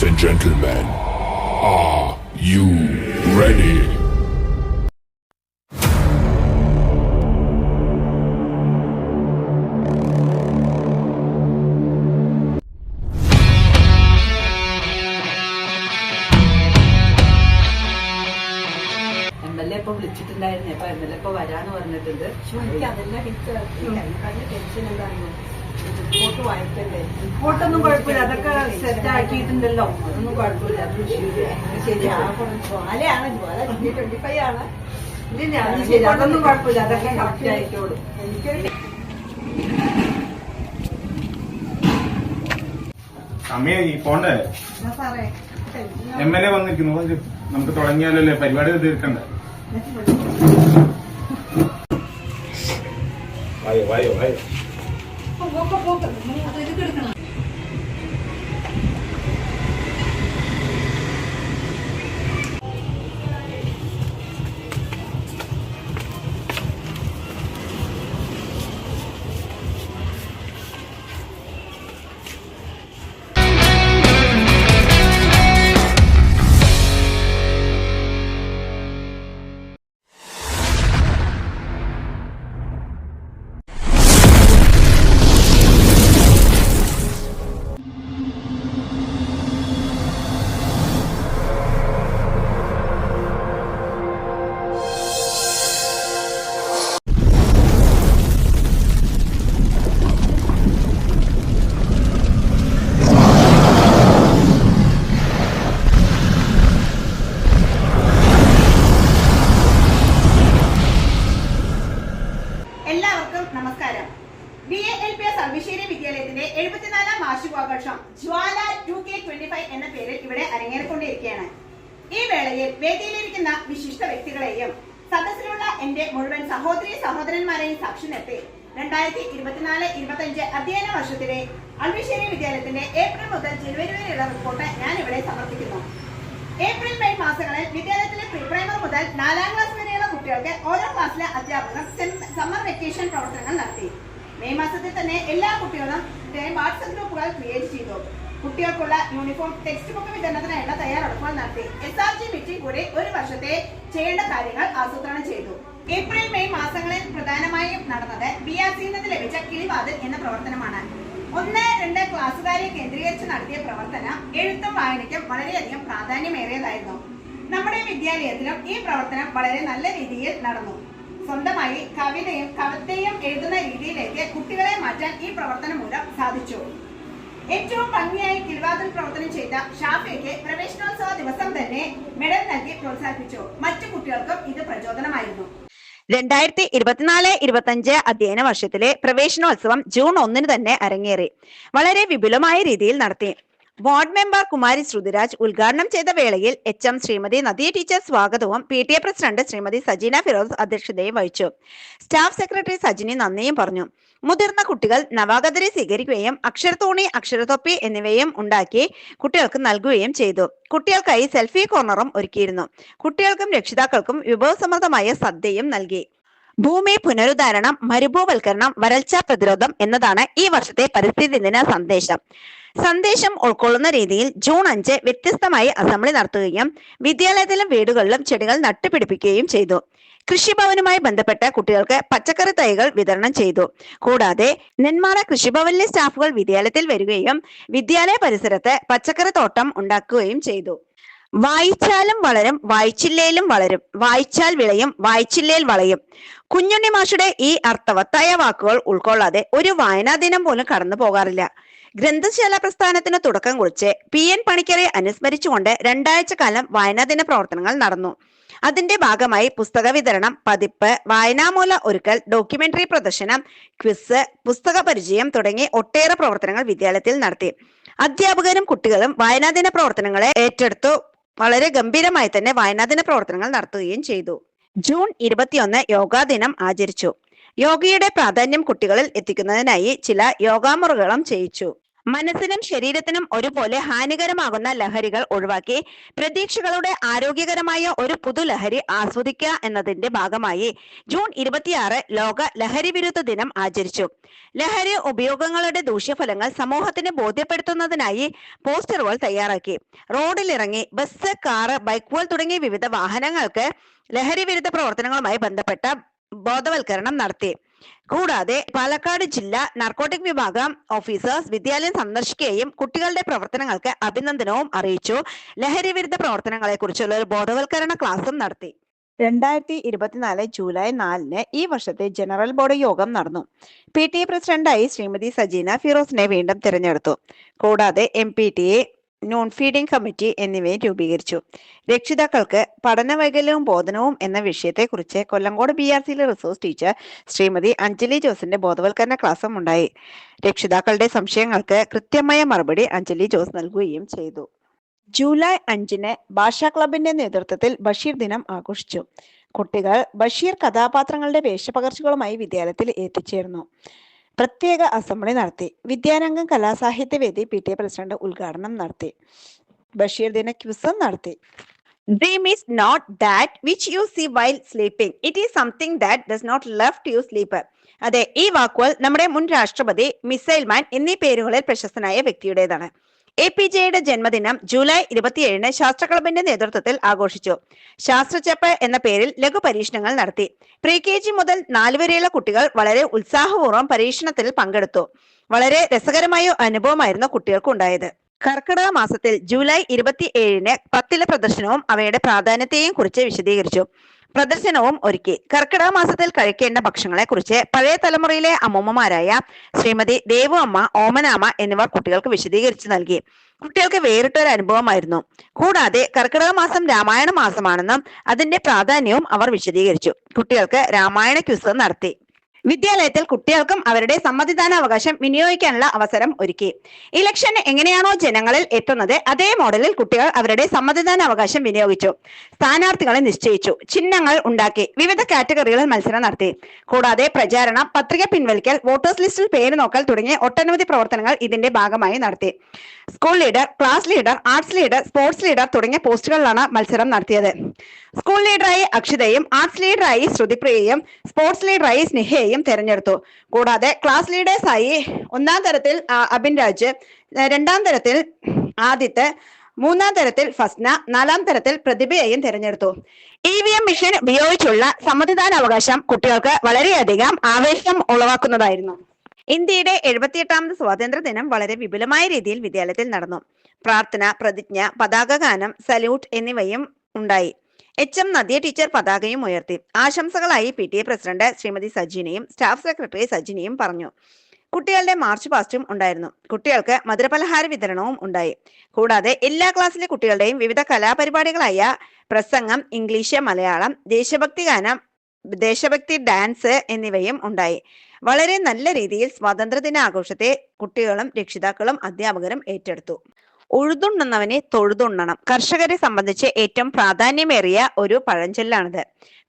Ladies and gentlemen, are you ready? വിളിച്ചിട്ടുണ്ടായിരുന്നു. അപ്പൊ M L A ഇപ്പൊ വരാന്ന് പറഞ്ഞിട്ടുണ്ട്. പക്ഷെ എനിക്ക് അതെല്ലാം ടെൻഷൻ എന്താണെന്നോ റിപ്പോർട്ട് വായിക്കണ്ടേ റിപ്പോർട്ടൊന്നും കുഴപ്പമില്ല അതൊക്കെ സെറ്റ് ആക്കിയിട്ടുണ്ടല്ലോ അതൊന്നും കുഴപ്പമില്ല. അത് ശരിയാ ശരിയാണ്. ശരി അതൊന്നും കുഴപ്പമില്ല. അതൊക്കെ കറക്റ്റ് ആയിക്കോളും. എനിക്കൊരു ഈ പോണ്ടേ? എം എൽ എ വന്നിരിക്കുന്നു. നമുക്ക് തുടങ്ങിയാലല്ലേ പരിപാടി തീർക്കണ്ടേ? വായോ വായോ വായോ അൾവിശ്ശേരി ഏപ്രിൽ മുതൽ ജനുവരി വരെയുള്ള റിപ്പോർട്ട് ഞാൻ ഇവിടെ സമർപ്പിക്കുന്നു. ഏപ്രിൽ മെയ് മാസങ്ങളിൽ വിദ്യാലയത്തിലെ പ്രീ മുതൽ നാലാം ക്ലാസ് വരെയുള്ള കുട്ടികൾക്ക് ഓരോ ക്ലാസ്സിലെ അധ്യാപകർ സമ്മർ വെക്കേഷൻ പ്രവർത്തനങ്ങൾ നടത്തി. മെയ് മാസത്തിൽ തന്നെ എല്ലാ കുട്ടികളും വാട്സപ്പ് ഗ്രൂപ്പുകൾ ക്രിയേറ്റ് ചെയ്തു. കുട്ടികൾക്കുള്ള യൂണിഫോം ടെക്സ്റ്റ് ബുക്ക് വിതരണത്തിനായുള്ള തയ്യാറെടുപ്പുകൾ നടത്തി. എസ് ആർ ജി മീറ്റിംഗ് കൂടി ഒരു വർഷത്തെ ചെയ്യേണ്ട കാര്യങ്ങൾ ആസൂത്രണം ചെയ്തു. ഏപ്രിൽ മെയ് മാസങ്ങളിൽ പ്രധാനമായും നടന്നത് ബി ആർ സിയിൽ നിന്ന് ലഭിച്ച കിളിവാതിൽ എന്ന പ്രവർത്തനമാണ്. ഒന്ന് രണ്ട് ക്ലാസ്സുകാരെ കേന്ദ്രീകരിച്ച് നടത്തിയ പ്രവർത്തനം എഴുത്തും വായനയ്ക്കും വളരെയധികം പ്രാധാന്യമേറിയതായിരുന്നു. നമ്മുടെ വിദ്യാലയത്തിലും ഈ പ്രവർത്തനം വളരെ നല്ല രീതിയിൽ നടന്നു. സ്വന്തമായി കവിതയും കവിതയും എഴുതുന്ന രീതിയിലേക്ക് കുട്ടികളെ മാറ്റാൻ ഈ പ്രവർത്തനം മൂലം സാധിച്ചു. ഏറ്റവും ഭംഗിയായി കിൽവാതിൽ പ്രവർത്തനം ചെയ്ത ഷാഫിക്ക് പ്രവേശനോത്സവ ദിവസം തന്നെ മെഡൽ നൽകി പ്രോത്സാഹിപ്പിച്ചു. മറ്റു കുട്ടികൾക്കും ഇത് പ്രചോദനമായിരുന്നു. രണ്ടായിരത്തി ഇരുപത്തിനാല് ഇരുപത്തഞ്ച് അധ്യയന വർഷത്തിലെ പ്രവേശനോത്സവം ജൂൺ ഒന്നിന് തന്നെ അരങ്ങേറി. വളരെ വിപുലമായ രീതിയിൽ നടത്തി. വാർഡ് മെമ്പർ കുമാരി ശ്രുതിരാജ് ഉദ്ഘാടനം ചെയ്ത വേളയിൽ H M Shrimati Nadia teacher സ്വാഗതവും P T A president Shrimati Sajeena Firoz അധ്യക്ഷതയും വഹിച്ചു. സ്റ്റാഫ് സെക്രട്ടറി സജിനി നന്ദിയും പറഞ്ഞു. മുതിർന്ന കുട്ടികൾ നവാഗതരെ സ്വീകരിക്കുകയും അക്ഷരത്തോണി അക്ഷരത്തൊപ്പി എന്നിവയും ഉണ്ടാക്കി കുട്ടികൾക്ക് നൽകുകയും ചെയ്തു. കുട്ടികൾക്കായി സെൽഫി കോർണറും ഒരുക്കിയിരുന്നു. കുട്ടികൾക്കും രക്ഷിതാക്കൾക്കും വിഭവസമൃദ്ധമായ സദ്യയും നൽകി. ഭൂമി പുനരുദ്ധാരണം മരുഭൂവൽക്കരണം വരൾച്ച പ്രതിരോധം എന്നതാണ് ഈ വർഷത്തെ പരിസ്ഥിതി ദിന സന്ദേശം. സന്ദേശം ഉൾക്കൊള്ളുന്ന രീതിയിൽ ജൂൺ അഞ്ച് വ്യത്യസ്തമായി അസംബ്ലി നടത്തുകയും വിദ്യാലയത്തിലും വീടുകളിലും ചെടികൾ നട്ടുപിടിപ്പിക്കുകയും ചെയ്തു. കൃഷിഭവനുമായി ബന്ധപ്പെട്ട കുട്ടികൾക്ക് പച്ചക്കറി തൈകൾ വിതരണം ചെയ്തു. കൂടാതെ നെന്മാറ കൃഷിഭവനിലെ സ്റ്റാഫുകൾ വിദ്യാലയത്തിൽ വരികയും വിദ്യാലയ പരിസരത്ത് പച്ചക്കറി തോട്ടം ഉണ്ടാക്കുകയും ചെയ്തു. വായിച്ചാലും വളരും വായിച്ചില്ലേലും വളരും വായിച്ചാൽ വിളയും വായിച്ചില്ലേൽ വളയും. കുഞ്ഞുണ്ണി മാഷുടെ ഈ അർത്ഥവത്തായ വാക്കുകൾ ഉൾക്കൊള്ളാതെ ഒരു വായനാ ദിനം പോലും കടന്നു പോകാറില്ല. ഗ്രന്ഥശാല പ്രസ്ഥാനത്തിന് തുടക്കം കുറിച്ച് പി. എൻ. പണിക്കരെ അനുസ്മരിച്ചുകൊണ്ട് രണ്ടാഴ്ച കാലം വായനാ ദിന പ്രവർത്തനങ്ങൾ നടന്നു. അതിന്റെ ഭാഗമായി പുസ്തക വിതരണം പതിപ്പ് വായനാമൂല ഒരുക്കൽ ഡോക്യുമെന്ററി പ്രദർശനം ക്വിസ് പുസ്തക പരിചയം തുടങ്ങി ഒട്ടേറെ പ്രവർത്തനങ്ങൾ വിദ്യാലയത്തിൽ നടത്തി. അധ്യാപകരും കുട്ടികളും വായനാദിന പ്രവർത്തനങ്ങളെ ഏറ്റെടുത്തു. വളരെ ഗംഭീരമായി തന്നെ വായനാദിന പ്രവർത്തനങ്ങൾ നടത്തുകയും ചെയ്തു. ജൂൺ ഇരുപത്തിയൊന്ന് യോഗാ ദിനം ആചരിച്ചു. യോഗയുടെ പ്രാധാന്യം കുട്ടികളിൽ എത്തിക്കുന്നതിനായി ചില യോഗാമുറകളും ചെയ്യിച്ചു. മനസ്സിനും ശരീരത്തിനും ഒരുപോലെ ഹാനികരമാകുന്ന ലഹരികൾ ഒഴിവാക്കി പ്രതീക്ഷകളുടെ ആരോഗ്യകരമായ ഒരു പുതുലഹരി ആസ്വദിക്കുക എന്നതിന്റെ ഭാഗമായി ജൂൺ ഇരുപത്തിയാറ് ലോക ലഹരി വിരുദ്ധ ദിനം ആചരിച്ചു. ലഹരി ഉപയോഗങ്ങളുടെ ദൂഷ്യഫലങ്ങൾ സമൂഹത്തിന് ബോധ്യപ്പെടുത്തുന്നതിനായി പോസ്റ്ററുകൾ തയ്യാറാക്കി. റോഡിലിറങ്ങി ബസ് കാറ് ബൈക്കുകൾ തുടങ്ങിയ വിവിധ വാഹനങ്ങൾക്ക് ലഹരി വിരുദ്ധ പ്രവർത്തനങ്ങളുമായി ബന്ധപ്പെട്ട ബോധവൽക്കരണം നടത്തി. കൂടാതെ പാലക്കാട് ജില്ലാ നാർക്കോട്ടിക് വിഭാഗം ഓഫീസേഴ്സ് വിദ്യാലയം സന്ദർശിക്കുകയും കുട്ടികളുടെ പ്രവർത്തനങ്ങൾക്ക് അഭിനന്ദനവും അറിയിച്ചു. ലഹരി വിരുദ്ധ പ്രവർത്തനങ്ങളെ കുറിച്ചുള്ള ഒരു ബോധവൽക്കരണ ക്ലാസും നടത്തി. രണ്ടായിരത്തി ഇരുപത്തിനാല് ജൂലൈ നാലിന് ഈ വർഷത്തെ ജനറൽ ബോർഡ് യോഗം നടന്നു. പി ടി എ പ്രസിഡന്റായി ശ്രീമതി സജീന ഫിറോസിനെ വീണ്ടും തിരഞ്ഞെടുത്തു. കൂടാതെ M P T A non feeding committee എന്നിവയെ രൂപീകരിച്ചു. രക്ഷിതാക്കൾക്ക് പഠന വൈകല്യവും ബോധനവും എന്ന വിഷയത്തെക്കുറിച്ച് കൊല്ലങ്കോട് ബി ആർ സിയിലെ റിസോഴ്സ് ടീച്ചർ ശ്രീമതി അഞ്ജലി ജോസിന്റെ ബോധവൽക്കരണ ക്ലാസ്സും ഉണ്ടായി. രക്ഷിതാക്കളുടെ സംശയങ്ങൾക്ക് കൃത്യമായ മറുപടി അഞ്ജലി ജോസ് നൽകുകയും ചെയ്തു. ജൂലൈ അഞ്ചിന് ഭാഷാ ക്ലബിന്റെ നേതൃത്വത്തിൽ ബഷീർ ദിനം ആഘോഷിച്ചു. കുട്ടികൾ ബഷീർ കഥാപാത്രങ്ങളുടെ വേഷപകർച്ചകളുമായി വിദ്യാലയത്തിൽ എത്തിച്ചേർന്നു. പ്രത്യേക അസംബ്ലി നടത്തി. Vidyarangam Kalasahityavedi P T A president ഉദ്ഘാടനം നടത്തി. ബഷീർ ദിന ക്വിസും നടത്തി. Dream is not that which you see while sleeping it is something that does not left you sleeper അതെ ഈ വാക്കുകൾ നമ്മുടെ മുൻ രാഷ്ട്രപതി മിസൈൽ മാൻ എന്നീ പേരുകളിൽ പ്രശസ്തനായ വ്യക്തിയുടേതാണ്. എ പി ജെയുടെ ജന്മദിനം ജൂലൈ ഇരുപത്തിയേഴിന് ശാസ്ത്ര ക്ലബിന്റെ നേതൃത്വത്തിൽ ആഘോഷിച്ചു. ശാസ്ത്രചപ്പ് എന്ന പേരിൽ ലഘു പരീക്ഷണങ്ങൾ നടത്തി. പ്രീ കെ ജി മുതൽ നാലുവരെയുള്ള കുട്ടികൾ വളരെ ഉത്സാഹപൂർവം പരീക്ഷണത്തിൽ പങ്കെടുത്തു. വളരെ രസകരമായ അനുഭവമായിരുന്നു കുട്ടികൾക്ക് ഉണ്ടായത് കർക്കിടക മാസത്തിൽ ജൂലൈ ഇരുപത്തി ഏഴിന് പത്തിലെ പ്രദർശനവും അവയുടെ പ്രാധാന്യത്തെയും കുറിച്ച് വിശദീകരിച്ചു. പ്രദർശനവും ഒരുക്കി. കർക്കിടക മാസത്തിൽ കഴിക്കേണ്ട ഭക്ഷണങ്ങളെ കുറിച്ച് പഴയ തലമുറയിലെ അമ്മൂമ്മമാരായ ശ്രീമതി ദേവു അമ്മ ഓമനാമ്മ എന്നിവർ കുട്ടികൾക്ക് വിശദീകരിച്ചു നൽകി. കുട്ടികൾക്ക് വേറിട്ടൊരു അനുഭവമായിരുന്നു കൂടാതെ കർക്കിടക മാസം രാമായണ മാസമാണെന്നും അതിന്റെ പ്രാധാന്യവും അവർ വിശദീകരിച്ചു. കുട്ടികൾക്ക് രാമായണ ക്വിസ് നടത്തി. വിദ്യാലയത്തിൽ കുട്ടികൾക്കും അവരുടെ സമ്മതിദാനാവകാശം വിനിയോഗിക്കാനുള്ള അവസരം ഒരുക്കി. ഇലക്ഷൻ എങ്ങനെയാണോ ജനങ്ങളിൽ എത്തുന്നത് അതേ മോഡലിൽ കുട്ടികൾ അവരുടെ സമ്മതിദാനാവകാശം വിനിയോഗിച്ചു. സ്ഥാനാർത്ഥികളെ നിശ്ചയിച്ചു ചിഹ്നങ്ങൾ ഉണ്ടാക്കി വിവിധ കാറ്റഗറികളിൽ മത്സരം നടത്തി. കൂടാതെ പ്രചാരണം പത്രിക പിൻവലിക്കൽ വോട്ടേഴ്സ് ലിസ്റ്റിൽ പേര് നോക്കൽ തുടങ്ങിയ ഒട്ടനവധി പ്രവർത്തനങ്ങൾ ഇതിന്റെ ഭാഗമായി നടത്തി. School leader class leader arts leader sports leader തുടങ്ങിയ പോസ്റ്റുകളിലാണ് മത്സരം നടത്തിയത്. സ്കൂൾ ലീഡറായി അക്ഷിതയും ആർട്സ് ലീഡറായി ശ്രുതിപ്രിയയും സ്പോർട്സ് ലീഡറായി സ്നേഹയെയും തെരഞ്ഞെടുത്തു. കൂടാതെ ക്ലാസ് ലീഡേഴ്സായി ഒന്നാം തരത്തിൽ അബിൻ രാജ് രണ്ടാം തരത്തിൽ ആദിത്ത് മൂന്നാം തരത്തിൽ ഫസ്ന നാലാം തരത്തിൽ പ്രതിഭയെയും തിരഞ്ഞെടുത്തു. ഇ വി എം മിഷൻ ഉപയോഗിച്ചുള്ള സമ്മതിദാനാവകാശം കുട്ടികൾക്ക് വളരെയധികം ആവേശം ഉളവാക്കുന്നതായിരുന്നു. ഇന്ത്യയുടെ എഴുപത്തിയെട്ടാമത് സ്വാതന്ത്ര്യ ദിനം വളരെ വിപുലമായ രീതിയിൽ വിദ്യാലയത്തിൽ നടന്നു. പ്രാർത്ഥന പ്രതിജ്ഞ പതാകഗാനം സല്യൂട്ട് എന്നിവയും ഉണ്ടായി. എച്ച് എം നദിയ ടീച്ചർ പതാകയും ഉയർത്തി. ആശംസകളായി P T A president Shrimati സജിനിയും staff secretary സജിനിയും പറഞ്ഞു. കുട്ടികളുടെ മാർച്ച് പാസ്റ്റും ഉണ്ടായിരുന്നു. കുട്ടികൾക്ക് മധുരപലഹാര വിതരണവും ഉണ്ടായി. കൂടാതെ എല്ലാ ക്ലാസ്സിലെ കുട്ടികളുടെയും വിവിധ കലാപരിപാടികളായ പ്രസംഗം ഇംഗ്ലീഷ് മലയാളം ദേശഭക്തി ഗാനം ദേശഭക്തി ഡാൻസ് എന്നിവയും ഉണ്ടായി. വളരെ നല്ല രീതിയിൽ സ്വാതന്ത്ര്യദിന ആഘോഷത്തെ കുട്ടികളും രക്ഷിതാക്കളും അധ്യാപകരും ഏറ്റെടുത്തു. ഉഴുതുണ്ണുന്നവനെ തൊഴുതുണ്ണണം. കർഷകരെ സംബന്ധിച്ച് ഏറ്റവും പ്രാധാന്യമേറിയ ഒരു പഴഞ്ചൊല്ലാണിത്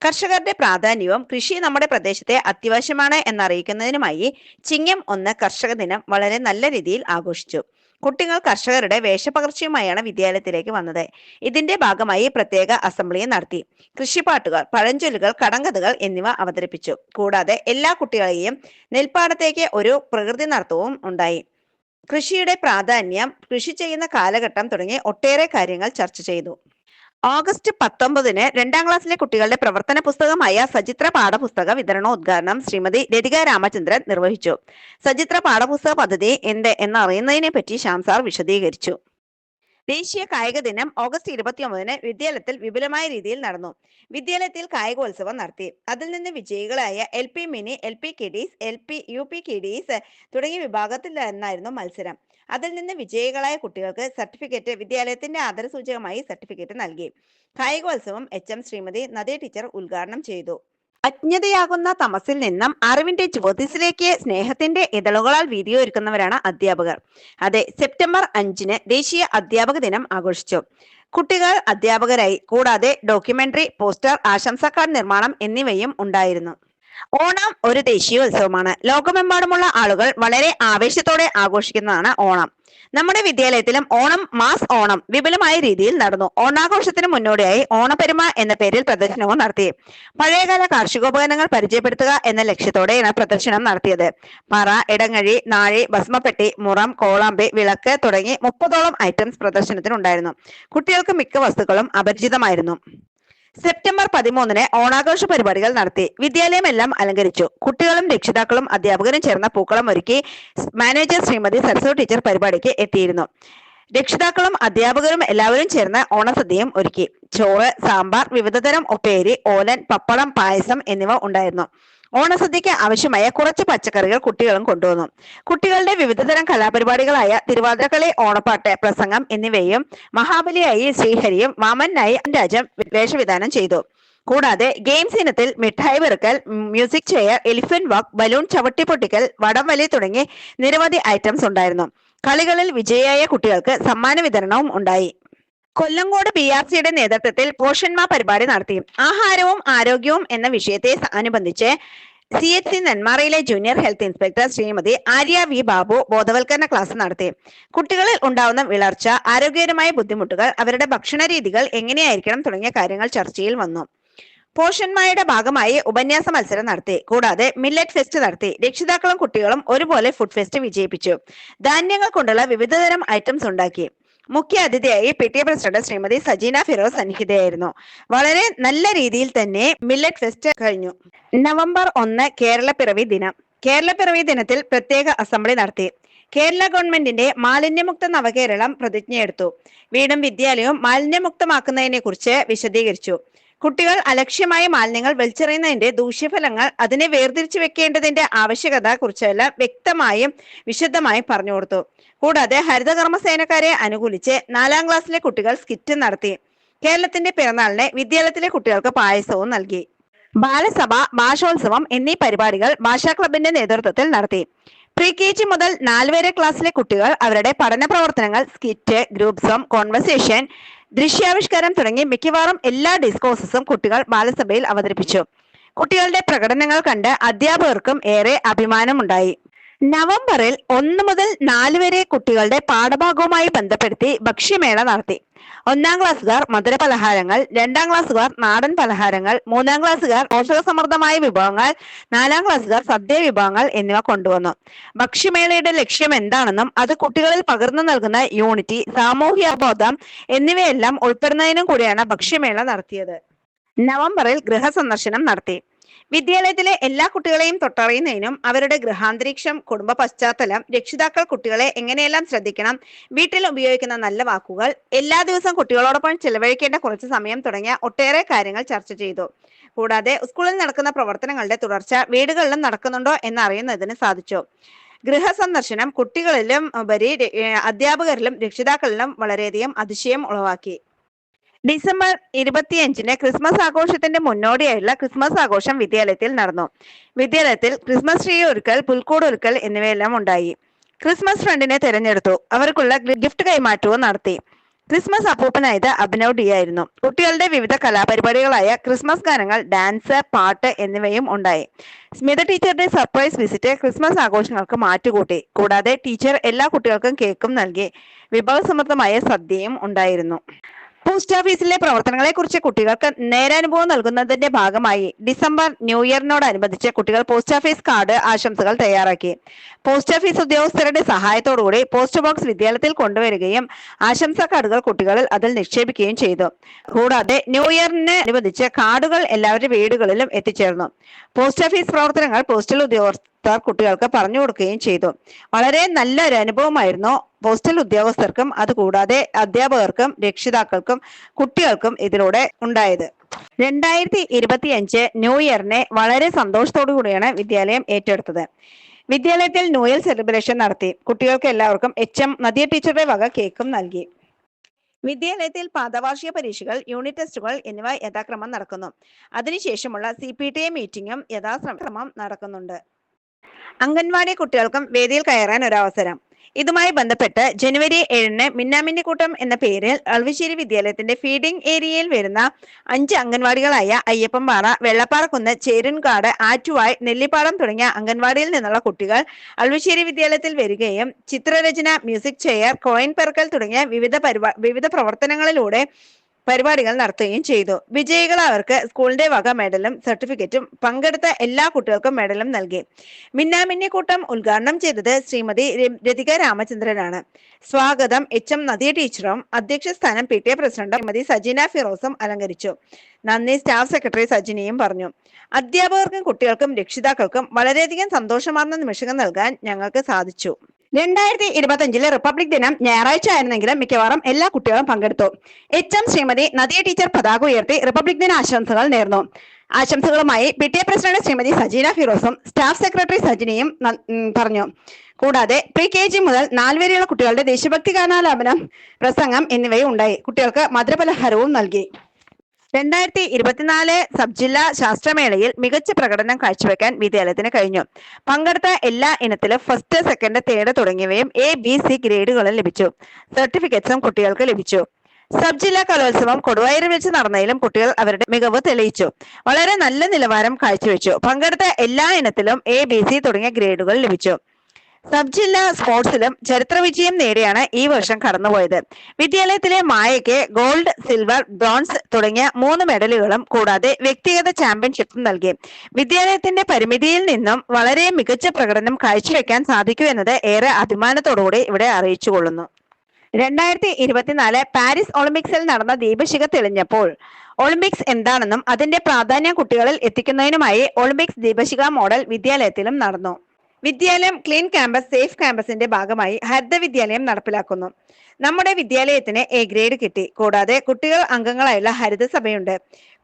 കർഷകരുടെ പ്രാധാന്യവും കൃഷി നമ്മുടെ പ്രദേശത്തെ അത്യാവശ്യമാണ് എന്നറിയിക്കുന്നതിനുമായി ചിങ്ങം ഒന്ന് കർഷക ദിനം വളരെ നല്ല രീതിയിൽ ആഘോഷിച്ചു. കുട്ടികൾ കർഷകരുടെ വേഷപകർച്ചയുമായാണ് വിദ്യാലയത്തിലേക്ക് വന്നത്. ഇതിന്റെ ഭാഗമായി പ്രത്യേക അസംബ്ലിയും നടത്തി. കൃഷിപ്പാട്ടുകൾ പഴഞ്ചൊല്ലുകൾ കടങ്കഥകൾ എന്നിവ അവതരിപ്പിച്ചു. കൂടാതെ എല്ലാ കുട്ടികളെയും നെൽപ്പാടത്തേക്ക് ഒരു പ്രകൃതി നടത്തവും ഉണ്ടായി. കൃഷിയുടെ പ്രാധാന്യം കൃഷി ചെയ്യുന്ന കാലഘട്ടം തുടങ്ങി ഒട്ടേറെ കാര്യങ്ങൾ ചർച്ച ചെയ്തു. ഓഗസ്റ്റ് പത്തൊമ്പതിന് രണ്ടാം ക്ലാസ്സിലെ കുട്ടികളുടെ പ്രവർത്തന പുസ്തകമായ സചിത്ര പാഠപുസ്തക വിതരണോദ്ഘാടനം ശ്രീമതി ലതിക രാമചന്ദ്രൻ നിർവഹിച്ചു. സചിത്ര പാഠപുസ്തക പദ്ധതി എന്ത് എന്നറിയുന്നതിനെ പറ്റി ശ്യാം സാർ വിശദീകരിച്ചു. ദേശീയ കായിക ദിനം ഓഗസ്റ്റ് ഇരുപത്തിയൊമ്പതിന് വിദ്യാലയത്തിൽ വിപുലമായ രീതിയിൽ നടന്നു. വിദ്യാലയത്തിൽ കായികോത്സവം നടത്തി. അതിൽ നിന്ന് വിജയികളായ L P mini L P kiddies L P U P kiddies തുടങ്ങിയ വിഭാഗത്തിൽ നിന്നായിരുന്നു മത്സരം. അതിൽ നിന്ന് വിജയികളായ കുട്ടികൾക്ക് സർട്ടിഫിക്കറ്റ് വിദ്യാലയത്തിന്റെ ആദരസൂചകമായി സർട്ടിഫിക്കറ്റ് നൽകി. കായികോത്സവം എച്ച് എം ശ്രീമതി നദി ടീച്ചർ ഉദ്ഘാടനം ചെയ്തു. അജ്ഞതയാകുന്ന തമസിൽ നിന്നും അറിവിന്റെ ജ്യോതിസിലേക്ക് സ്നേഹത്തിന്റെ ഇതളുകളാൽ വീതിയൊരുക്കുന്നവരാണ് അധ്യാപകർ. അതെ സെപ്റ്റംബർ അഞ്ചിന് ദേശീയ അധ്യാപക ദിനം ആഘോഷിച്ചു. കുട്ടികൾ അധ്യാപകരായി കൂടാതെ ഡോക്യുമെന്ററി പോസ്റ്റർ ആശംസാ കാർഡ് നിർമ്മാണം എന്നിവയും ഉണ്ടായിരുന്നു. ഓണം ഒരു ദേശീയോത്സവമാണ്. ലോകമെമ്പാടുമുള്ള ആളുകൾ വളരെ ആവേശത്തോടെ ആഘോഷിക്കുന്നതാണ് ഓണം. നമ്മുടെ വിദ്യാലയത്തിലും ഓണം മാസ് ഓണം വിപുലമായ രീതിയിൽ നടന്നു. ഓണാഘോഷത്തിന് മുന്നോടിയായി ഓണപ്പെരുമ എന്ന പേരിൽ പ്രദർശനവും നടത്തി. പഴയകാല കാർഷികോപകരണങ്ങൾ പരിചയപ്പെടുത്തുക എന്ന ലക്ഷ്യത്തോടെയാണ് പ്രദർശനം നടത്തിയത്. പറ ഇടങ്ങഴി നാഴി ഭസ്മപ്പെട്ടി മുറം കോളാമ്പി വിളക്ക് തുടങ്ങി മുപ്പതോളം ഐറ്റംസ് പ്രദർശനത്തിനുണ്ടായിരുന്നു. കുട്ടികൾക്ക് മിക്ക വസ്തുക്കളും അപരിചിതമായിരുന്നു. സെപ്റ്റംബർ പതിമൂന്നിന് ഓണാഘോഷ പരിപാടികൾ നടത്തി. വിദ്യാലയം എല്ലാം അലങ്കരിച്ചു. കുട്ടികളും രക്ഷിതാക്കളും അധ്യാപകരും ചേർന്ന പൂക്കളം ഒരുക്കി മാനേജർ ശ്രീമതി സരസ്വ ടീച്ചർ പരിപാടിക്ക് എത്തിയിരുന്നു. രക്ഷിതാക്കളും അധ്യാപകരും എല്ലാവരും ചേർന്ന് ഓണസദ്യയും ഒരുക്കി. ചോറ് സാമ്പാർ വിവിധതരം ഒപ്പേരി ഓലൻ പപ്പടം പായസം എന്നിവ ഉണ്ടായിരുന്നു. ഓണസദ്യക്ക് ആവശ്യമായ കുറച്ച് പച്ചക്കറികൾ കുട്ടികളും കൊണ്ടുവന്നു. കുട്ടികളുടെ വിവിധതരം കലാപരിപാടികളായ തിരുവാതിരക്കളി ഓണപ്പാട്ട് പ്രസംഗം എന്നിവയും മഹാബലിയായി ശ്രീഹരിയും വാമനായി രാജം വേഷവിധാനം ചെയ്തു. കൂടാതെ ഗെയിംസ് ഇനത്തിൽ മിഠായി വെറുക്കൽ music chair elephant walk balloon ചവിട്ടി പൊട്ടിക്കൽ വടംവലി തുടങ്ങി നിരവധി ഐറ്റംസ് ഉണ്ടായിരുന്നു. കളികളിൽ വിജയിയായ കുട്ടികൾക്ക് സമ്മാന വിതരണവും ഉണ്ടായി. കൊല്ലങ്കോട് ബി ആർ സിയുടെ നേതൃത്വത്തിൽ പോഷന്മാ പരിപാടി നടത്തി. ആഹാരവും ആരോഗ്യവും എന്ന വിഷയത്തെ അനുബന്ധിച്ച് C H C നെന്മാറയിലെ junior health inspector Shrimati Arya V Babu ബോധവൽക്കരണ ക്ലാസ് നടത്തി. കുട്ടികളിൽ ഉണ്ടാവുന്ന വിളർച്ച ആരോഗ്യകരമായ ബുദ്ധിമുട്ടുകൾ അവരുടെ ഭക്ഷണ രീതികൾ എങ്ങനെയായിരിക്കണം തുടങ്ങിയ കാര്യങ്ങൾ ചർച്ചയിൽ വന്നു. പോഷന്മാരുടെ ഭാഗമായി ഉപന്യാസ മത്സരം നടത്തി. കൂടാതെ മില്ലറ്റ് ഫെസ്റ്റ് നടത്തി. രക്ഷിതാക്കളും കുട്ടികളും ഒരുപോലെ ഫുഡ് ഫെസ്റ്റ് വിജയിപ്പിച്ചു. ധാന്യങ്ങൾ കൊണ്ടുള്ള വിവിധതരം ഐറ്റംസ് ഉണ്ടാക്കി. മുഖ്യ അതിഥിയായി P T A president Shrimati Sajeena Firoz സന്നിഹിതയായിരുന്നു. വളരെ നല്ല രീതിയിൽ തന്നെ മില്ലറ്റ് ഫെസ്റ്റ് കഴിഞ്ഞു. നവംബർ ഒന്ന് പിറവി ദിനം. കേരള പിറവി ദിനത്തിൽ പ്രത്യേക അസംബ്ലി നടത്തി. കേരള ഗവൺമെന്റിന്റെ മാലിന്യമുക്ത നവകേരളം പ്രതിജ്ഞയെടുത്തു. വീടും വിദ്യാലയവും മാലിന്യമുക്തമാക്കുന്നതിനെ കുറിച്ച് വിശദീകരിച്ചു. കുട്ടികൾ അലക്ഷ്യമായ മാലിന്യങ്ങൾ വലിച്ചെറിയുന്നതിന്റെ ദൂഷ്യഫലങ്ങൾ അതിനെ വേർതിരിച്ചു വെക്കേണ്ടതിന്റെ ആവശ്യകത കുറിച്ചെല്ലാം വ്യക്തമായും വിശദമായും പറഞ്ഞു കൊടുത്തു. കൂടാതെ ഹരിതകർമ്മ സേനക്കാരെ അനുകൂലിച്ച് നാലാം ക്ലാസ്സിലെ കുട്ടികൾ സ്കിറ്റ് നടത്തി. കേരളത്തിന്റെ പിറന്നാളിനെ വിദ്യാലയത്തിലെ കുട്ടികൾക്ക് പായസവും നൽകി. ബാലസഭ ഭാഷോത്സവം എന്നീ പരിപാടികൾ ഭാഷാ ക്ലബിന്റെ നേതൃത്വത്തിൽ നടത്തി. പ്രീ കെ ജി മുതൽ നാലുവരെ ക്ലാസ്സിലെ കുട്ടികൾ അവരുടെ പഠന പ്രവർത്തനങ്ങൾ സ്കിറ്റ് ഗ്രൂപ്പ് സോം കോൺവെർസേഷൻ ദൃശ്യാവിഷ്കാരം തുടങ്ങി മിക്കവാറും എല്ലാ ഡിസ്കോഴ്സസും കുട്ടികൾ ബാലസഭയിൽ അവതരിപ്പിച്ചു. കുട്ടികളുടെ പ്രകടനങ്ങൾ കണ്ട് അധ്യാപകർക്കും ഏറെ അഭിമാനമുണ്ടായി. നവംബറിൽ ഒന്ന് മുതൽ നാല് വരെ കുട്ടികളുടെ പാഠഭാഗവുമായി ബന്ധപ്പെടുത്തി ഭക്ഷ്യമേള നടത്തി. ഒന്നാം ക്ലാസ്സുകാർ മധുര പലഹാരങ്ങൾ രണ്ടാം ക്ലാസ്സുകാർ നാടൻ പലഹാരങ്ങൾ മൂന്നാം ക്ലാസ്സുകാർ പോഷകസമൃദ്ധമായ വിഭവങ്ങൾ നാലാം ക്ലാസ്സുകാർ സദ്യ വിഭവങ്ങൾ എന്നിവ കൊണ്ടുവന്നു. ഭക്ഷ്യമേളയുടെ ലക്ഷ്യം എന്താണെന്നും അത് കുട്ടികളിൽ പകർന്നു നൽകുന്ന യൂണിറ്റി സാമൂഹ്യബോധം എന്നിവയെല്ലാം ഉൾപ്പെടുന്നതിനും കൂടിയാണ് ഭക്ഷ്യമേള നടത്തിയത്. നവംബറിൽ ഗൃഹസന്ദർശനം നടത്തി. വിദ്യാലയത്തിലെ എല്ലാ കുട്ടികളെയും തൊട്ടറിയുന്നതിനും അവരുടെ ഗൃഹാന്തരീക്ഷം കുടുംബ പശ്ചാത്തലം രക്ഷിതാക്കൾ കുട്ടികളെ എങ്ങനെയെല്ലാം ശ്രദ്ധിക്കണം വീട്ടിൽ ഉപയോഗിക്കുന്ന നല്ല വാക്കുകൾ എല്ലാ ദിവസവും കുട്ടികളോടൊപ്പം ചെലവഴിക്കേണ്ട കുറച്ച് സമയം തുടങ്ങിയ ഒട്ടേറെ കാര്യങ്ങൾ ചർച്ച ചെയ്തു. കൂടാതെ സ്കൂളിൽ നടക്കുന്ന പ്രവർത്തനങ്ങളുടെ തുടർച്ച വീടുകളിലും നടക്കുന്നുണ്ടോ എന്ന് അറിയുന്നതിന് സാധിച്ചു. ഗൃഹസന്ദർശനം കുട്ടികളിലും ഉപരി അധ്യാപകരിലും രക്ഷിതാക്കളിലും വളരെയധികം അതിശയം ഉളവാക്കി. ഡിസംബർ ഇരുപത്തിയഞ്ചിന് ക്രിസ്മസ് ആഘോഷത്തിന്റെ മുന്നോടിയായുള്ള ക്രിസ്മസ് ആഘോഷം വിദ്യാലയത്തിൽ നടന്നു. വിദ്യാലയത്തിൽ ക്രിസ്മസ് ട്രീ ഒരുക്കൽ പുൽക്കൂട് ഒരുക്കൽ എന്നിവയെല്ലാം ഉണ്ടായി. ക്രിസ്മസ് ഫ്രണ്ടിനെ തിരഞ്ഞെടുത്തു. അവർക്കുള്ള ഗിഫ്റ്റ് കൈമാറ്റവും നടത്തി. ക്രിസ്മസ് അപ്പൂപ്പനായത് അഭിനവ് ഡി ആയിരുന്നു. കുട്ടികളുടെ വിവിധ കലാപരിപാടികളായ ക്രിസ്മസ് ഗാനങ്ങൾ ഡാൻസ് പാട്ട് എന്നിവയും ഉണ്ടായി. സ്മിത ടീച്ചറുടെ സർപ്രൈസ് വിസിറ്റ് ക്രിസ്മസ് ആഘോഷങ്ങൾക്ക് മാറ്റുകൂട്ടി. കൂടാതെ ടീച്ചർ എല്ലാ കുട്ടികൾക്കും കേക്കും നൽകി വിഭവസമൃദ്ധമായ സദ്യയും ഉണ്ടായിരുന്നു. പോസ്റ്റ് ഓഫീസിലെ പ്രവർത്തനങ്ങളെ കുറിച്ച് കുട്ടികൾക്ക് നേരാനുഭവം നൽകുന്നതിന്റെ ഭാഗമായി ഡിസംബർ ന്യൂ ഇയറിനോടനുബന്ധിച്ച് കുട്ടികൾ പോസ്റ്റ് ഓഫീസ് കാർഡ് ആശംസകൾ തയ്യാറാക്കി. പോസ്റ്റ് ഓഫീസ് ഉദ്യോഗസ്ഥരുടെ സഹായത്തോടുകൂടി പോസ്റ്റ് ബോക്സ് വിദ്യാലയത്തിൽ കൊണ്ടുവരികയും ആശംസ കാർഡുകൾ കുട്ടികളിൽ അതിൽ നിക്ഷേപിക്കുകയും ചെയ്തു. കൂടാതെ ന്യൂ ഇയറിന് അനുബന്ധിച്ച് കാർഡുകൾ എല്ലാവരുടെ വീടുകളിലും എത്തിച്ചേർന്നു. പോസ്റ്റ് ഓഫീസ് പ്രവർത്തനങ്ങൾ പോസ്റ്റൽ ഉദ്യോഗസ്ഥർ കുട്ടികൾക്ക് പറഞ്ഞു കൊടുക്കുകയും ചെയ്തു. വളരെ നല്ല ഒരു അനുഭവമായിരുന്നു പോസ്റ്റൽ ഉദ്യോഗസ്ഥർക്കും അതുകൂടാതെ അധ്യാപകർക്കും രക്ഷിതാക്കൾക്കും കുട്ടികൾക്കും ഇതിലൂടെ ഉണ്ടായത്. രണ്ടായിരത്തി ഇരുപത്തിയഞ്ച് ന്യൂ ഇയറിനെ വളരെ സന്തോഷത്തോടു കൂടിയാണ് വിദ്യാലയം ഏറ്റെടുത്തത്. വിദ്യാലയത്തിൽ ന്യൂ ഇയർ സെലിബ്രേഷൻ നടത്തി. കുട്ടികൾക്ക് എല്ലാവർക്കും എച്ച് എം നദിയ ടീച്ചറുടെ വക കേക്കും നൽകി. വിദ്യാലയത്തിൽ പാദവാർഷിക പരീക്ഷകൾ യൂണിറ്റ് ടെസ്റ്റുകൾ എന്നിവ യഥാക്രമം നടക്കുന്നു. അതിനുശേഷമുള്ള സി പി ടി എ മീറ്റിംഗും യഥാക്രമം നടക്കുന്നുണ്ട്. അംഗൻവാടി കുട്ടികൾക്കും വേദിയിൽ കയറാൻ ഒരു അവസരം ഇതുമായി ബന്ധപ്പെട്ട് ജനുവരി ഏഴിന് മിന്നാമിന്നിക്കൂട്ടം എന്ന പേരിൽ അൾവശ്ശേരി വിദ്യാലയത്തിന്റെ ഫീഡിംഗ് ഏരിയയിൽ വരുന്ന അഞ്ച് അംഗൻവാടികളായ അയ്യപ്പൻപാറ വെള്ളപ്പാറക്കുന്ന് ചേരുൻകാട് ആറ്റുവായ് നെല്ലിപ്പാടം തുടങ്ങിയ അംഗൻവാടിയിൽ നിന്നുള്ള കുട്ടികൾ അൾവശ്ശേരി വിദ്യാലയത്തിൽ വരികയും ചിത്രരചന മ്യൂസിക് ചെയർ കോയിൻ പെറുക്കൽ തുടങ്ങിയ വിവിധ പരിപാ വിവിധ പ്രവർത്തനങ്ങളിലൂടെ പരിപാടികൾ നടത്തുകയും ചെയ്തു. വിജയികളവർക്ക് സ്കൂളിന്റെ വക മെഡലും സർട്ടിഫിക്കറ്റും പങ്കെടുത്ത എല്ലാ കുട്ടികൾക്കും മെഡലും നൽകി. മിന്നാമിന്നി കൂട്ടം ഉദ്ഘാടനം ചെയ്തത് ശ്രീമതി രതിക രാമചന്ദ്രനാണ്. സ്വാഗതം എച്ച് എം നദിയ ടീച്ചറും അധ്യക്ഷ സ്ഥാനം P T A president Shrimati Sajeena ഫിറോസും അലങ്കരിച്ചു. നന്ദി സ്റ്റാഫ് സെക്രട്ടറി സജിനിയും പറഞ്ഞു. അധ്യാപകർക്കും കുട്ടികൾക്കും രക്ഷിതാക്കൾക്കും വളരെയധികം സന്തോഷമാർന്ന നിമിഷങ്ങൾ നൽകാൻ ഞങ്ങൾക്ക് സാധിച്ചു. രണ്ടായിരത്തി ഇരുപത്തി അഞ്ചിലെ റിപ്പബ്ലിക് ദിനം ഞായറാഴ്ച ആയിരുന്നെങ്കിലും മിക്കവാറും എല്ലാ കുട്ടികളും പങ്കെടുത്തു. H M Shrimati Nadiya teacher പതാക ഉയർത്തി റിപ്പബ്ലിക് ദിന ആശംസകൾ നേർന്നു. ആശംസകളുമായി P T A president Shrimati Sajeena ഫിറോസും staff secretary സജിനിയും പറഞ്ഞു. കൂടാതെ പ്രീ കെ ജി മുതൽ നാലുവരെയുള്ള കുട്ടികളുടെ ദേശഭക്തി ഗാനാലാപനം പ്രസംഗം എന്നിവയും ഉണ്ടായി. കുട്ടികൾക്ക് മധുരപലഹാരവും നൽകി. രണ്ടായിരത്തി ഇരുപത്തിനാല് സബ് ജില്ലാ ശാസ്ത്രമേളയിൽ മികച്ച പ്രകടനം കാഴ്ചവെക്കാൻ വിദ്യാലയത്തിന് കഴിഞ്ഞു. പങ്കെടുത്ത എല്ലാ ഇനത്തിലും ഫസ്റ്റ് സെക്കൻഡ് തേർഡ് തുടങ്ങിയവയും എ ബി സി ഗ്രേഡുകളും ലഭിച്ചു. സർട്ടിഫിക്കറ്റ്സും കുട്ടികൾക്ക് ലഭിച്ചു. സബ് ജില്ലാ കലോത്സവം കൊടുവായൂരിൽ വെച്ച് നടന്നതിലും കുട്ടികൾ അവരുടെ മികവ് തെളിയിച്ചു. വളരെ നല്ല നിലവാരം കാഴ്ചവെച്ചു. പങ്കെടുത്ത എല്ലാ ഇനത്തിലും എ ബി സി തുടങ്ങിയ ഗ്രേഡുകൾ ലഭിച്ചു. സബ് ജില്ലാ സ്പോർട്സിലും ചരിത്ര വിജയം നേടിയാണ് ഈ വർഷം കടന്നുപോയത്. വിദ്യാലയത്തിലെ മായയ്ക്ക് ഗോൾഡ് സിൽവർ ബ്രോൺസ് തുടങ്ങിയ മൂന്ന് മെഡലുകളും കൂടാതെ വ്യക്തിഗത ചാമ്പ്യൻഷിപ്പും നൽകി. വിദ്യാലയത്തിന്റെ പരിമിതിയിൽ നിന്നും വളരെ മികച്ച പ്രകടനം കാഴ്ചവെക്കാൻ സാധിക്കൂ എന്നത് ഏറെ അഭിമാനത്തോടുകൂടി ഇവിടെ അറിയിച്ചുകൊള്ളുന്നു. രണ്ടായിരത്തി ഇരുപത്തിനാല് പാരീസ് ഒളിമ്പിക്സിൽ നടന്ന ദീപശിഖ തെളിഞ്ഞപ്പോൾ ഒളിമ്പിക്സ് എന്താണെന്നും അതിന്റെ പ്രാധാന്യം കുട്ടികളിൽ എത്തിക്കുന്നതിനുമായി ഒളിമ്പിക്സ് ദീപശിഖ മോഡൽ വിദ്യാലയത്തിലും നടന്നു. വിദ്യാലയം ക്ലീൻ ക്യാമ്പസ് സേഫ് ക്യാമ്പസിന്റെ ഭാഗമായി ഹരിത വിദ്യാലയം നടപ്പിലാക്കുന്നു. നമ്മുടെ വിദ്യാലയത്തിന് എ ഗ്രേഡ് കിട്ടി. കൂടാതെ കുട്ടികൾ അംഗങ്ങളായുള്ള ഹരിത സഭയുണ്ട്.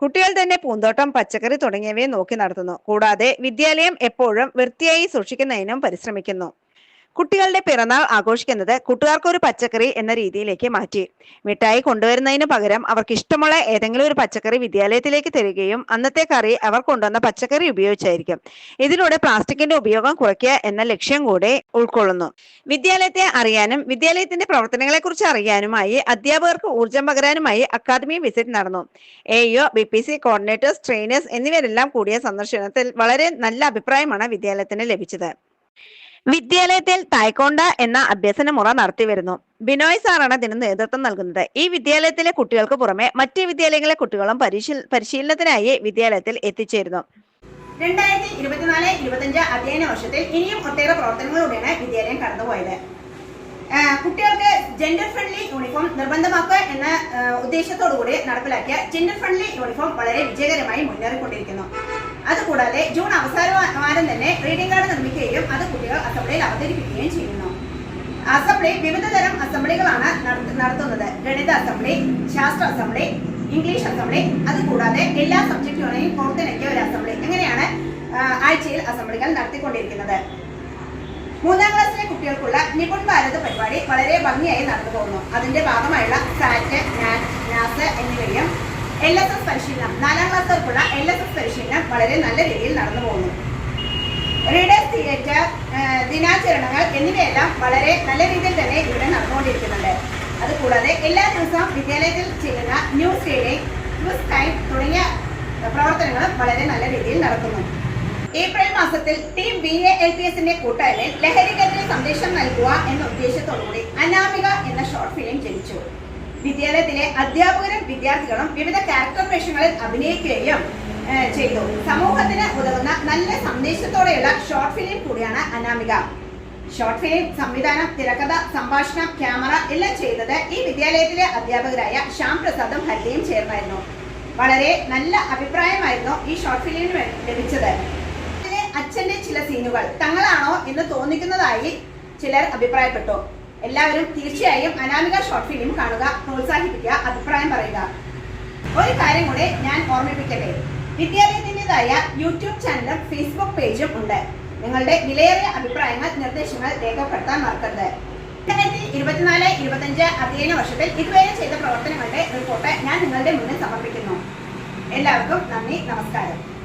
കുട്ടികൾ തന്നെ പൂന്തോട്ടം പച്ചക്കറി തുടങ്ങിയവയെ നോക്കി നടത്തുന്നു. കൂടാതെ വിദ്യാലയം എപ്പോഴും വൃത്തിയായി സൂക്ഷിക്കുന്നതിനും പരിശ്രമിക്കുന്നു. കുട്ടികളുടെ പിറന്നാൾ ആഘോഷിക്കുന്നത് കൂട്ടുകാർക്ക് ഒരു പച്ചക്കറി എന്ന രീതിയിലേക്ക് മാറ്റി. മിഠായി കൊണ്ടുവരുന്നതിന് പകരം അവർക്ക് ഇഷ്ടമുള്ള ഏതെങ്കിലും ഒരു പച്ചക്കറി വിദ്യാലയത്തിലേക്ക് തരികയും അന്നത്തെ കറി അവർ കൊണ്ടുവന്ന പച്ചക്കറി ഉപയോഗിച്ചായിരിക്കും. ഇതിലൂടെ പ്ലാസ്റ്റിക്കിന്റെ ഉപയോഗം കുറയ്ക്കുക എന്ന ലക്ഷ്യം കൂടെ ഉൾക്കൊള്ളുന്നു. വിദ്യാലയത്തെ അറിയാനും വിദ്യാലയത്തിന്റെ പ്രവർത്തനങ്ങളെ കുറിച്ച് അറിയാനുമായി അധ്യാപകർക്ക് ഊർജം പകരാനുമായി അക്കാദമി വിസിറ്റ് നടന്നു. A E O B P C coordinators trainers എന്നിവരെല്ലാം കൂടിയ സന്ദർശനത്തിൽ വളരെ നല്ല അഭിപ്രായമാണ് വിദ്യാലയത്തിന് ലഭിച്ചത്. വിദ്യാലയത്തിൽ തായ്ക്കൊണ്ട എന്ന അഭ്യസന മുറ നടത്തിവരുന്നു ബിനോയ് സാറാണ് ഇതിന് നേതൃത്വം നൽകുന്നത്. ഈ വിദ്യാലയത്തിലെ കുട്ടികൾക്ക് പുറമെ മറ്റ് വിദ്യാലയങ്ങളിലെ കുട്ടികളും പരിശീലനത്തിനായി വിദ്യാലയത്തിൽ എത്തിച്ചേരുന്നു. രണ്ടായിരത്തി ഇരുപത്തിനാല് ഇരുപത്തഞ്ച് അധ്യയന വർഷത്തിൽ ഇനിയും ഒട്ടേറെ പ്രവർത്തനങ്ങളിലൂടെയാണ് വിദ്യാലയം കടന്നുപോയത്. കുട്ടികൾക്ക് ജെൻഡർ ഫ്രണ്ട്ലി യൂണിഫോം നിർബന്ധമാക്കുക എന്ന ഉദ്ദേശത്തോടുകൂടി നടപ്പിലാക്കിയ ജെൻഡർ ഫ്രണ്ട്ലി യൂണിഫോം വളരെ വിജയകരമായി മുന്നേറിക്കൊണ്ടിരിക്കുന്നു. അതുകൂടാതെ ജൂൺ അവസാന വാരം തന്നെ റീഡിംഗ് കാർഡ് നിർമ്മിക്കുകയും അത് കുട്ടികൾ അസംബ്ലിയിൽ അവതരിപ്പിക്കുകയും ചെയ്യുന്നു. അസംബ്ലി വിവിധ തരം അസംബ്ലികളാണ് നടത്ത- നടത്തുന്നത്. ഗണിത അസംബ്ലി ശാസ്ത്ര അസംബ്ലി ഇംഗ്ലീഷ് അസംബ്ലി അതുകൂടാതെ എല്ലാ സബ്ജക്റ്റുകളെയും കോർത്തിണക്കിയ ഒരു അസംബ്ലി. ഇങ്ങനെയാണ് ആ, ആഴ്ചയിൽ അസംബ്ലികൾ നടത്തിക്കൊണ്ടിരിക്കുന്നത്. മൂന്നാം ക്ലാസ്സിലെ കുട്ടികൾക്കുള്ള നിപുൺ ഭാരത് പരിപാടി വളരെ ഭംഗിയായി നടന്നു പോകുന്നു അതിന്റെ ഭാഗമായുള്ള സാറ്റ് നാസ് എന്നിവയും എൽ എസ് എസ് പരിശീലനം. നാലാം ക്ലാസ്സുകാർക്കുള്ള എൽ എസ് എസ് പരിശീലനം വളരെ നല്ല രീതിയിൽ നടന്നു പോകുന്നു. റീഡേഴ്സ് തിയേറ്റർ ദിനാചരണങ്ങൾ എന്നിവയെല്ലാം വളരെ നല്ല രീതിയിൽ തന്നെ ഇവിടെ നടന്നുകൊണ്ടിരിക്കുന്നുണ്ട്. അതുകൂടാതെ എല്ലാ ദിവസവും വിദ്യാലയത്തിൽ ചെയ്യുന്ന ന്യൂസ് റീഡിംഗ് ക്വിസ് ടൈം തുടങ്ങിയ പ്രവർത്തനങ്ങളും വളരെ നല്ല രീതിയിൽ നടക്കുന്നു. ഏപ്രിൽ മാസത്തിൽ team B A L P എസിന്റെ കൂട്ടായ്മയിൽ ലഹരിക്കെതിരെ സന്ദേശം നൽകുക എന്ന ഉദ്ദേശത്തോടുകൂടി അനാമിക എന്ന ഷോർട്ട് ഫിലിം ജനിച്ചു. വിദ്യാലയത്തിലെ അധ്യാപകരും വിദ്യാർത്ഥികളും വിവിധ ക്യാരക്ടർ വേഷങ്ങളിൽ അഭിനയിക്കുകയും ചെയ്തു. സമൂഹത്തിന് ഉതകുന്ന നല്ല സന്ദേശത്തോടെയുള്ള ഷോർട്ട് ഫിലിം കൂടിയാണ് അനാമിക. ഷോർട്ട് ഫിലിം സംവിധാനം തിരക്കഥ സംഭാഷണം ക്യാമറ എല്ലാം ചെയ്തത് ഈ വിദ്യാലയത്തിലെ അധ്യാപകരായ ശ്യാം പ്രസാദും ഹരിയും ചേർന്നായിരുന്നു. വളരെ നല്ല അഭിപ്രായമായിരുന്നു ഈ ഷോർട്ട് ഫിലിമിന് ലഭിച്ചത്. അച്ഛന്റെ ചില സീനുകൾ തങ്ങളാണോ എന്ന് തോന്നിക്കുന്നതായി ചിലർ അഭിപ്രായപ്പെട്ടു. എല്ലാവരും തീർച്ചയായും അനാമിക ഷോർട്ട് ഫിലിം കാണുക പ്രോത്സാഹിപ്പിക്കുക അഭിപ്രായം പറയുക. ഒരു കാര്യം കൂടെ ഞാൻ ഓർമ്മിപ്പിക്കട്ടെ. വിദ്യാലയത്തിന്റെതായ യൂട്യൂബ് ചാനലും ഫേസ്ബുക്ക് പേജും ഉണ്ട്. നിങ്ങളുടെ വിലയേറിയ അഭിപ്രായങ്ങൾ നിർദ്ദേശങ്ങൾ രേഖപ്പെടുത്താൻ മറക്കരുത്. രണ്ടായിരത്തി ഇരുപത്തിനാല് ഇരുപത്തഞ്ച് അധ്യയന വർഷത്തിൽ ഇതുവരെ ചെയ്ത പ്രവർത്തനങ്ങളുടെ റിപ്പോർട്ട് ഞാൻ നിങ്ങളുടെ മുന്നിൽ സമർപ്പിക്കുന്നു. എല്ലാവർക്കും നന്ദി നമസ്കാരം.